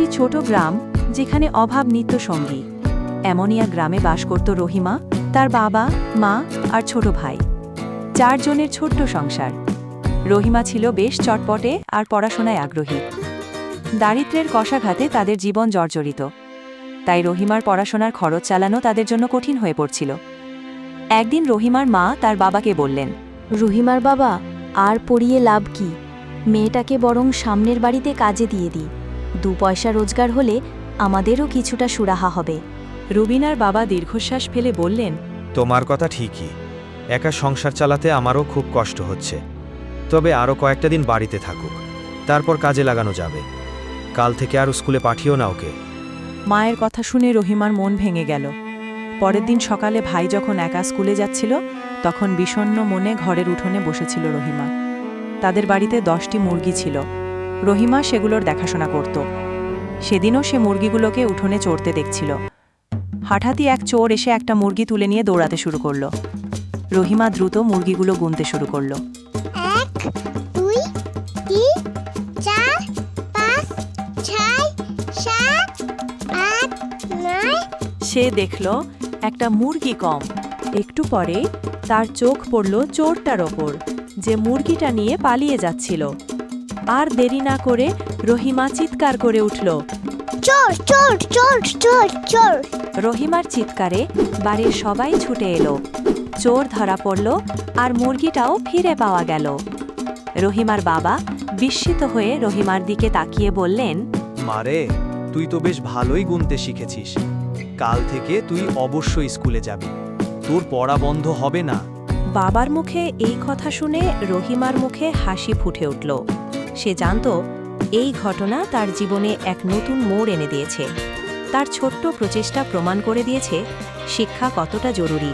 একটি ছোট গ্রাম যেখানে অভাব নিত্য সঙ্গী এক গ্রামে বাস করত রহিমা, তার বাবা, মা আর ছোট ভাই। চারজনের ছোট্ট সংসার। রহিমা ছিল বেশ চটপটে আর পড়াশোনায় আগ্রহী। দারিদ্র্যের কষাঘাতে তাদের জীবন জর্জরিত। তাই রহিমার পড়াশোনার খরচ চালানো তাদের জন্য কঠিন হয়ে পড়ছিল। একদিন রহিমার মা তার বাবাকে বললেন, রহিমার বাবা, আর পড়িয়ে লাভ কি? মেয়েটাকে বরং সামনের বাড়িতে কাজে দিয়ে দিই। দু পয়সা রোজগার হলে আমাদেরও কিছুটা সুরাহা হবে। রুবিনার বাবা দীর্ঘশ্বাস ফেলে বললেন তোমার কথা ঠিকই। একা সংসার চালাতে আমারও খুব কষ্ট হচ্ছে। তবে আরও কয়েকটা দিন বাড়িতে থাকুক। তারপর কাজে লাগানো যাবে। কাল থেকে আর স্কুলে পাঠিও না ওকে। মায়ের কথা শুনে রহিমার মন ভেঙে গেল। পরের দিন সকালে ভাই যখন একা স্কুলে যাচ্ছিল তখন বিষণ্ণ মনে ঘরের উঠোনে বসেছিল রহিমা। তাদের বাড়িতে দশটি মুরগি ছিল। রহিমা সেগুলোর দেখাশোনা করত। সেদিনও সে মুরগিগুলোকে উঠোনে চড়তে দেখছিল। হঠাৎই এক চোর এসে একটা মুরগি তুলে নিয়ে দৌড়াতে শুরু করল। রহিমা দ্রুত মুরগিগুলো গুনতে শুরু করল। এক দুই তিন চার পাঁচ ছয় সাত আট নয়। সে দেখল একটা মুরগি কম। একটু পরে তার চোখ পড়ল চোরটার ওপর যে মুরগিটা নিয়ে পালিয়ে যাচ্ছিল। আর দেরি না করে রহিমা চিৎকার করে উঠল। চোর চোর চোর চোর চোর রহিমার চিৎকারে বাড়ির সবাই ছুটে এলো। চোর ধরা পড়ল আর মুরগিটাও ফিরে পাওয়া গেল। রহিমার বাবা বিস্মিত হয়ে রহিমার দিকে তাকিয়ে বললেন মারে তুই তো বেশ ভালোই গুনতে শিখেছিস। কাল থেকে তুই অবশ্যই স্কুলে যাবি। তোর পড়া বন্ধ হবে না। বাবার মুখে এই কথা শুনে রহিমার মুখে হাসি ফুটে উঠল। সে জানত এই ঘটনা তার জীবনে এক নতুন মোড় এনে দিয়েছে। তার ছোট্ট প্রচেষ্টা প্রমাণ করে দিয়েছে শিক্ষা কতটা জরুরি।